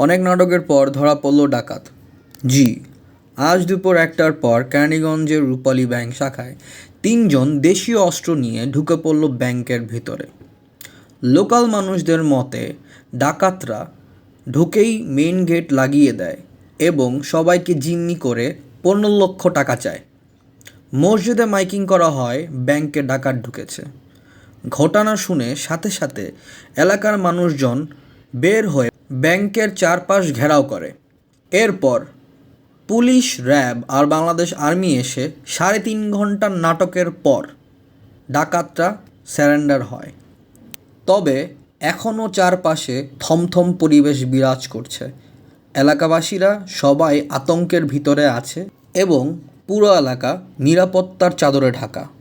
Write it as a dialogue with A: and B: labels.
A: অনেক নাটকের পর ধরা পড়ল ডাকাত। জি, আজ দুপুর একটার পর কেরানীগঞ্জের রূপালী ব্যাংক শাখায় তিনজন দেশীয় অস্ত্র নিয়ে ঢুকে পড়ল ব্যাংকের ভিতরে। লোকাল মানুষদের মতে, ডাকাতরা ঢুকেই মেইন গেট লাগিয়ে দেয় এবং সবাইকে জিম্মি করে পনেরো লক্ষ টাকা চায়। মসজিদে মাইকিং করা হয়, ব্যাংকে ডাকাত ঢুকেছে। ঘটনা শুনে সাথে সাথে এলাকার মানুষজন বের হয়ে ব্যাংকের চারপাশ ঘেরাও করে। এরপর পুলিশ, র্যাব আর বাংলাদেশ আর্মি এসে সাড়ে তিন ঘণ্টার নাটকের পর ডাকাতরা স্যারেন্ডার হয়। তবে এখনও চারপাশে থমথম পরিবেশ বিরাজ করছে। এলাকাবাসীরা সবাই আতঙ্কের ভিতরে আছে এবং পুরো এলাকা নিরাপত্তার চাদরে ঢাকা।